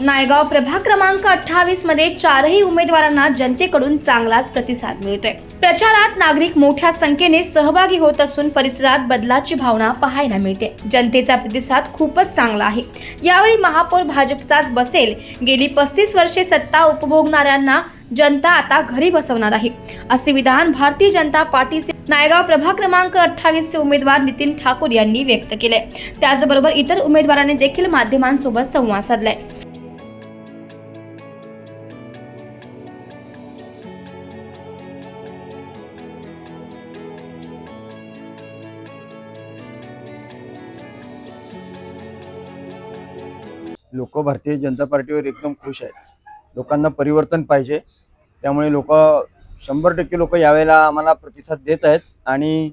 नायगाव प्रभाग क्रमांक अठ्ठावीसमध्ये चारही उमेदवारांना जनतेकडून चांगलाच प्रतिसाद मिळतोय. प्रचारात नागरिक मोठ्या संख्येने सहभागी होत असून परिसरात बदलाची भावना पाहायला मिळते. जनतेचा प्रतिसाद खूपच चांगला आहे. यावेळी महापौर भाजपचाच बसेल. गेली पस्तीस वर्षे सत्ता उपभोगणाऱ्यांना जनता आता घरी बसवणार आहे. असे विधान भारतीय जनता पार्टीचे नायगाव प्रभाग क्रमांक अठ्ठावीस चे उमेदवार नितीन ठाकूर यांनी व्यक्त केले त्याचबरोबर इतर उमेदवारांनी देखील माध्यमांसोबत संवाद साधलाय. लोक भारतीय जनता पार्टीवर एकदम खुश आहेत. लोकांना परिवर्तन पाहिजे. त्यामुळे लोक शंभर टक्के लोक यावेळेला आम्हाला प्रतिसाद देत आहेत आणि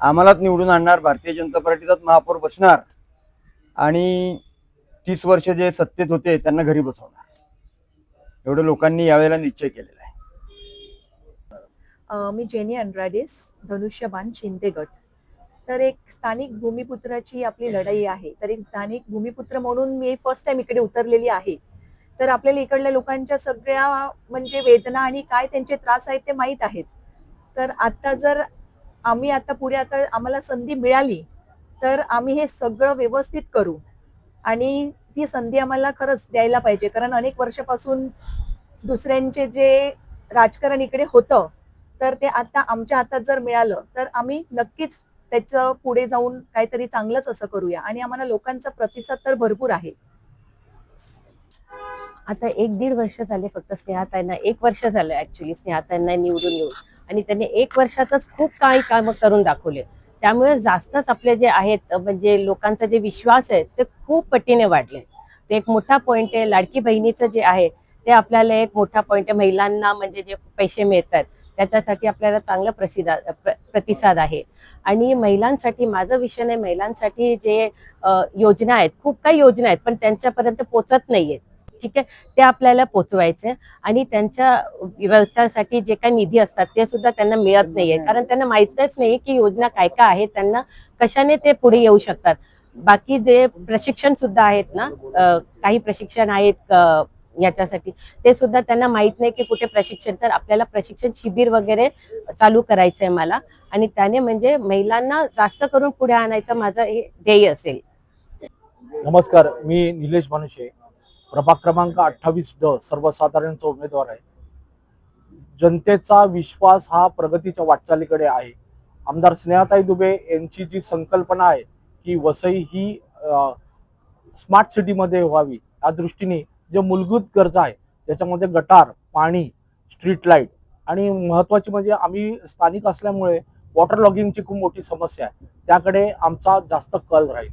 आम्हालाच निवडून आणणार. भारतीय जनता पार्टीचाच महापौर बसणार आणि तीस वर्ष जे सत्तेत होते त्यांना घरी बसवणार. एवढं लोकांनी यावेळेला निश्चय केलेला आहे. मी जेनी अनराडिस धनुष्यबान शिंदे गट. तर एक स्थानिक भूमिपुत्राची आपली लढाई आहे. तर एक स्थानिक भूमिपुत्र म्हणून मी फर्स्ट टाइम इकडे उतरलेली आहे. तर आपल्याला इकडल्या लोकांच्या सगळ्या म्हणजे वेदना आणि काय त्यांचे त्रास आहेत ते माहीत आहेत. तर आता जर आम्ही आता पुढे आता आम्हाला संधी मिळाली तर आम्ही हे सगळं व्यवस्थित करू. आणि ती संधी आम्हाला खरंच द्यायला पाहिजे. कारण अनेक वर्षापासून दुसऱ्यांचे जे राजकारण इकडे होतं तर ते आता आमच्या हातात जर मिळालं तर आम्ही नक्कीच त्याचं पुढे जाऊन काहीतरी चांगलंच असं करूया. आणि आम्हाला लोकांचा प्रतिसाद तर भरपूर आहे. आता एक दीड वर्ष झाले फक्त स्नेहाताईंना. एक वर्ष झालं ऍक्च्युली स्नेहाताईंना निवडून येऊन. आणि त्यांनी एक वर्षातच खूप काही कामं करून दाखवले. त्यामुळे जास्तच आपले जे आहेत म्हणजे लोकांचा जे विश्वास आहे ते खूप पटीने वाढले. ते एक मोठा पॉइंट आहे. लाडकी बहिणीचं जे आहे ते आपल्याला एक मोठा पॉइंट आहे. महिलांना म्हणजे जे पैसे मिळतात त्याच्यासाठी आपल्याला चांगला प्रसिद्ध प्र- प्रतिसाद आहे. आणि महिलांसाठी माझा विषय नाही महिलांसाठी जे योजना आहेत खूप काही योजना आहेत पण त्यांच्यापर्यंत पोचत नाहीयेत. ठीक आहे? ते आपल्याला पोचवायचे आणि त्यांच्या व्यवसायासाठी जे काही निधी असतात ते सुद्धा त्यांना मिळत नाहीये कारण त्यांना माहितच नाही की योजना काय काय आहे. त्यांना कशाने ते पुढे येऊ शकतात? बाकी जे प्रशिक्षण सुद्धा आहेत ना काही प्रशिक्षण आहेत याच्यासाठी. ते सुद्धा त्यांना माहीत नाही की कुठे प्रशिक्षण तर आपल्याला प्रशिक्षण शिबिर वगैरे चालू करायचं आहे मला. आणि त्याने म्हणजे महिलांना जास्त करून पुढे आणायचं माझं हे ध्येय असेल. नमस्कार मी निलेश मानुषे प्रभाग क्रमांक अठ्ठावीस ड सर्वसाधारणचा उमेदवार आहे. जनतेचा विश्वास हा प्रगतीच्या वाटचालीकडे आहे. आमदार स्नेहाताई दुबे यांची जी संकल्पना आहे की वसई ही स्मार्ट सिटीमध्ये व्हावी या दृष्टीने जे मूलभूत गरजा आहे त्याच्यामध्ये गटार पाणी स्ट्रीट लाइट आणि महत्वाची म्हणजे आम्ही स्थानिक असल्यामुळे वॉटर लॉगिंगची खूप मोठी समस्या आहे. त्याकडे आमचा जास्त कल राहील.